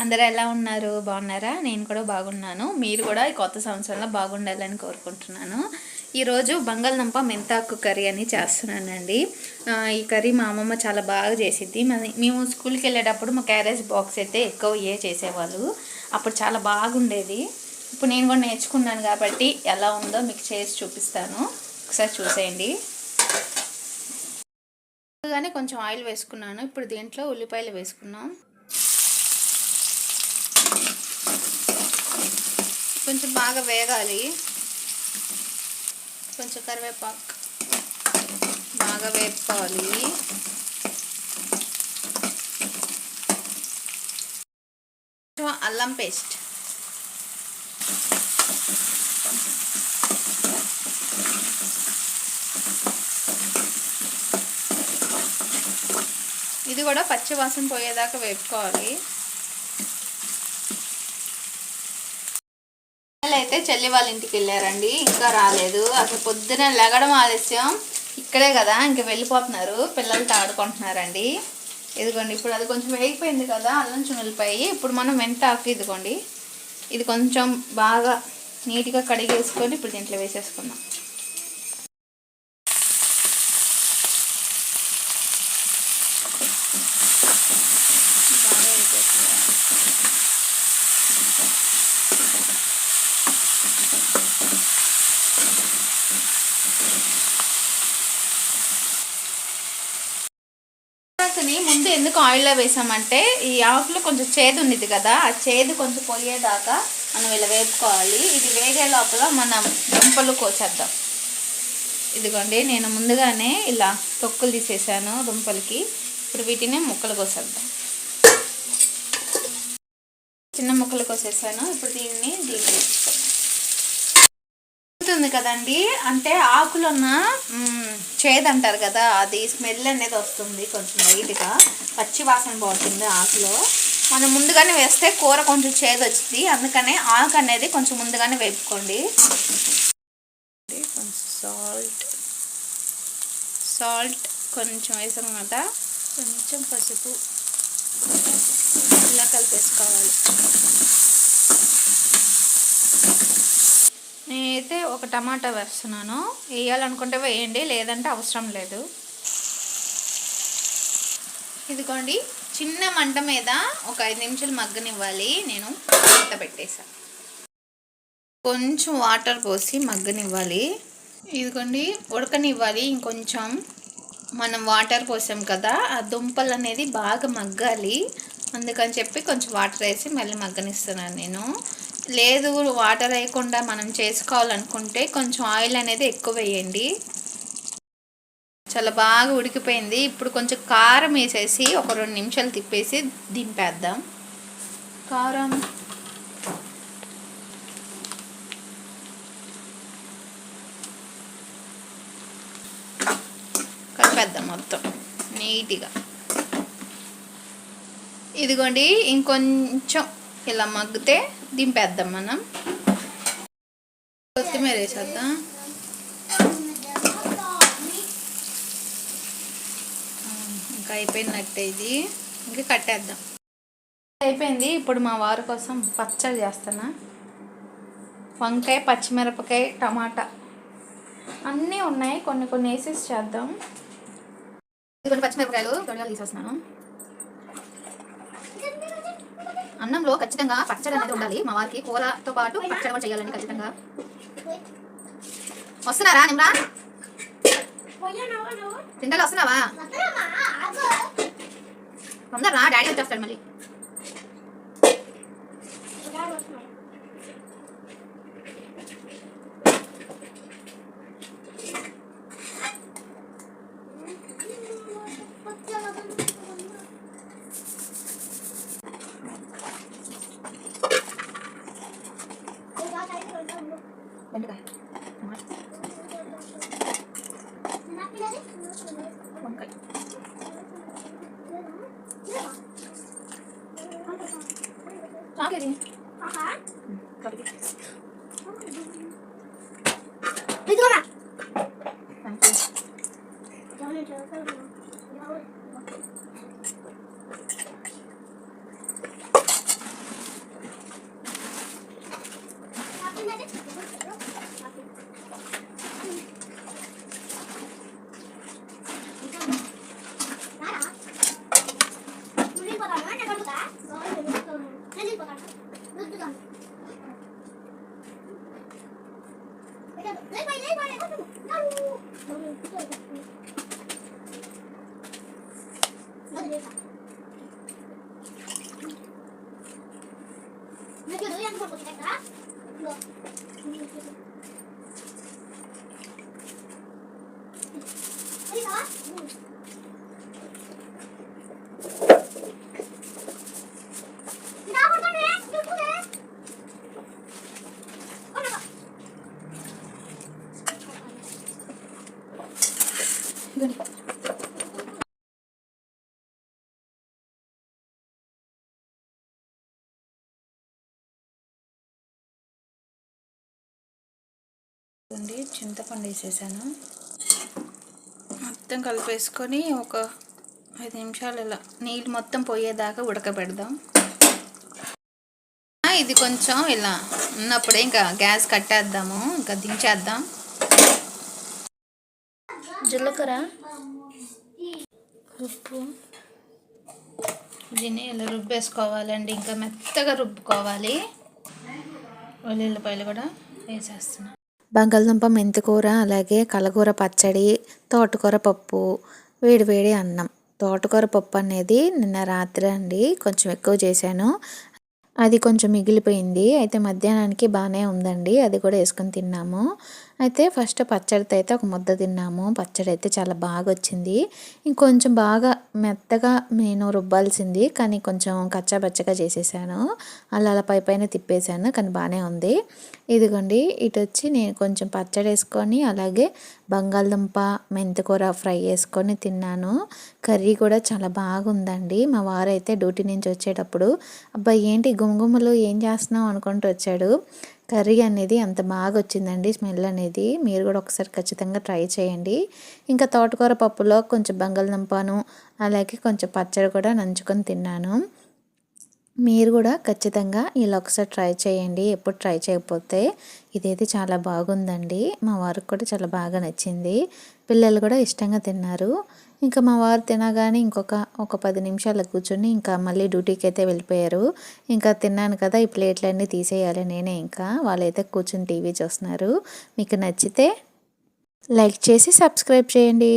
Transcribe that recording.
అందరూ ఎలా ఉన్నారు? బాగున్నారా? నేను కూడా బాగున్నాను. మీరు కూడా ఈ కొత్త సంవత్సరంలో బాగుండాలని కోరుకుంటున్నాను. ఈరోజు బంగాళదుంప మెంతాకు కర్రీ అని చేస్తున్నానండి. ఈ కర్రీ మా అమ్మమ్మ చాలా బాగా చేసిద్ది. మేము స్కూల్కి వెళ్ళేటప్పుడు మా క్యారేజ్ బాక్స్ అయితే ఎక్కువ ఏ చేసేవాళ్ళు. అప్పుడు చాలా బాగుండేది. ఇప్పుడు నేను కూడా నేర్చుకున్నాను కాబట్టి ఎలా ఉందో మీకు చేసి చూపిస్తాను. ఒకసారి చూసేయండి. ముందుగానే కొంచెం ఆయిల్ వేసుకున్నాను. ఇప్పుడు దీంట్లో ఉల్లిపాయలు వేసుకున్నాం. కొంచెం బాగా వేగాలి. కొంచెం కరివేపాకు బాగా వేపుకోవాలి. కొంచెం అల్లం పేస్ట్. ఇది కూడా పచ్చి వాసన పోయేదాకా వేపుకోవాలి. అయితే చెల్లి వాళ్ళ ఇంటికి వెళ్ళారండి. ఇంకా రాలేదు. అసలు పొద్దున లెగడం ఆలస్యం. ఇక్కడే కదా ఇంక వెళ్ళిపోతున్నారు. పిల్లలతో ఆడుకుంటున్నారండి ఇదిగోండి ఇప్పుడు అది కొంచెం వేగిపోయింది కదా అల్లం చునులపాయి ఇప్పుడు మనం మెంతాకు ఇదిగోండి. ఇది కొంచెం బాగా నీట్గా కడిగేసుకొని ఇప్పుడు దీంట్లో వేసేసుకుందాం బాగా వేసేసుకోవాలి ఆకుని ముందు ఎందుకు ఆయిల్లో వేసామంటే ఈ ఆకులు కొంచెం చేదు ఉన్నది కదా ఆ చేదు కొంచెం పోయేదాకా మనం ఇలా వేపుకోవాలి. ఇది వేగే లోపల మనం దుంపలు కోసేద్దాం. ఇదిగోండి నేను ముందుగానే ఇలా తొక్కులు తీసేసాను దుంపలకి. ఇప్పుడు వీటిని ముక్కలు కోసేద్దాం. చిన్న ముక్కలు కోసేసాను. ఇప్పుడు దీన్ని దీన్ని వేసుకో ఉంటుంది కదండి. అంటే ఆకులు ఉన్న చేదు అంటారు కదా అది స్మెల్ అనేది వస్తుంది కొంచెం లైట్గా. పచ్చి వాసన పోతుంది ఆకులో. మనం ముందుగానే వేస్తే కూర కొంచెం చేదు వచ్చింది అందుకనే ఆకు అనేది కొంచెం ముందుగానే వేపుకోండి. కొంచెం సాల్ట్ సాల్ట్ కొంచెం వేసాం కదా కొంచెం పసుపు. ఇలా కలిపేసుకోవాలి. నేనైతే ఒక టమాటా వేస్తున్నాను. వేయాలనుకుంటే వేయండి లేదంటే అవసరం లేదు. ఇదిగోండి చిన్న మంట మీద ఒక ఐదు నిమిషాలు మగ్గనివ్వాలి. నేను మంట పెట్టేసాను కొంచెం వాటర్ పోసి మగ్గనివ్వాలి. ఇదిగోండి ఉడకనివ్వాలి ఇంకొంచెం. మనం వాటర్ పోసాం కదా ఆ దుంపలు అనేది బాగా మగ్గాలి. అందుకని చెప్పి కొంచెం వాటర్ వేసి మళ్ళీ మగ్గనిస్తున్నాను నేను. లేదు వాటర్ వేయకుండా మనం చేసుకోవాలనుకుంటే కొంచెం ఆయిల్ అనేది ఎక్కువ వేయండి. చాలా బాగా ఉడికిపోయింది. ఇప్పుడు కొంచెం కారం వేసేసి ఒక రెండు నిమిషాలు తిప్పేసి దింపేద్దాం. కారం. కలిపేద్దాం మొత్తం నీట్గా. ఇదిగోండి ఇంకొంచెం ఇలా మగ్గితే దింపేద్దాం మనం. కొత్తిమీర వేసేద్దాం. ఇంకా అయిపోయినట్టే ఇది. ఇంకా కట్టేద్దాం. అయిపోయింది. ఇప్పుడు మా వారి కోసం పచ్చడి చేస్తానా వంకాయ పచ్చిమిరపకాయ టమాటా అన్నీ ఉన్నాయి. కొన్ని కొన్ని వేసేసి చేద్దాం. కొన్ని పచ్చిమిరపకాయలు తొడగా తీసేస్తున్నాను. అన్నంలో ఖచ్చితంగా పచ్చడి అనేది ఉండాలి. మా వారికి కూరతో పాటు పచ్చడి కూడా చేయాలండి ఖచ్చితంగా. వస్తున్నారా నిమ్రా? తింటలు వస్తున్నావా? తొందరరా డాడీ వచ్చేస్తాడు మళ్ళీ. 搞定，啊哈，嗯，搞定。Medyo doyan ko po kita ka. Go. అండి చింతపండు వేసేసాను. మొత్తం కలిపేసుకొని ఒక ఐదు నిమిషాలు ఇలా నీళ్ళు మొత్తం పోయేదాకా ఉడకబెడదాం. ఇది కొంచెం ఇలా ఉన్నప్పుడే ఇంకా గ్యాస్ కట్టేద్దాము. ఇంకా దించేద్దాం. జీలకర్ర ఉప్పు దీన్ని ఇలా రుబ్బేసుకోవాలండి. ఇంకా మెత్తగా రుబ్బుకోవాలి. ఉల్లిపాయలు కూడా వేసేస్తున్నాం. బంగాళదుంప మెంతికూర అలాగే కలగూర పచ్చడి తోటకూర పప్పు వేడివేడి అన్నం. తోటకూర పప్పు అనేది నిన్న రాత్రి అండి కొంచెం ఎక్కువ చేశాను. అది కొంచెం మిగిలిపోయింది. అయితే మధ్యాహ్నానికి బాగానే ఉందండి. అది కూడా వేసుకొని తిన్నాము. అయితే ఫస్ట్ పచ్చడితో అయితే ఒక ముద్ద తిన్నాము. పచ్చడి అయితే చాలా బాగా వచ్చింది ఇంకొంచెం బాగా మెత్తగా నేను రుబ్బాల్సింది. కానీ కొంచెం కచ్చాబచ్చగా చేసేసాను. అలా అలా పై పైన తిప్పేశాను. కానీ బాగానే ఉంది. ఇదిగోండి ఇటు వచ్చి నేను కొంచెం పచ్చడి వేసుకొని అలాగే బంగాళదుంప మెంతికూర ఫ్రై వేసుకొని తిన్నాను. కర్రీ కూడా చాలా బాగుందండి. మా వారు అయితే డ్యూటీ నుంచి వచ్చేటప్పుడు అబ్బాయి ఏంటి గుమగుమలు? ఏం చేస్తున్నావు? అనుకుంటూ వచ్చాడు. కర్రీ అనేది అంత బాగా వచ్చిందండి స్మెల్ అనేది. మీరు కూడా ఒకసారి ఖచ్చితంగా ట్రై చేయండి. ఇంకా తోటకూర పప్పులో కొంచెం బంగాళదుంపను అలాగే కొంచెం పచ్చడి కూడా నంచుకొని తిన్నాను. మీరు కూడా ఖచ్చితంగా ఇలా ఒకసారి ట్రై చేయండి. ఎప్పుడు ట్రై చేయకపోతే ఇదైతే చాలా బాగుందండి. మా వారికి కూడా చాలా బాగా నచ్చింది. పిల్లలు కూడా ఇష్టంగా తిన్నారు. ఇంకా మా వారు తినగానే ఇంకొక ఒక పది నిమిషాలు కూర్చొని ఇంకా మళ్ళీ డ్యూటీకి అయితే వెళ్ళిపోయారు. ఇంకా తిన్నాను కదా ఈ ప్లేట్లన్నీ తీసేయాలి నేనే ఇంకా. వాళ్ళైతే కూర్చొని టీవీ చూస్తున్నారు. మీకు నచ్చితే లైక్ చేసి సబ్స్క్రైబ్ చేయండి.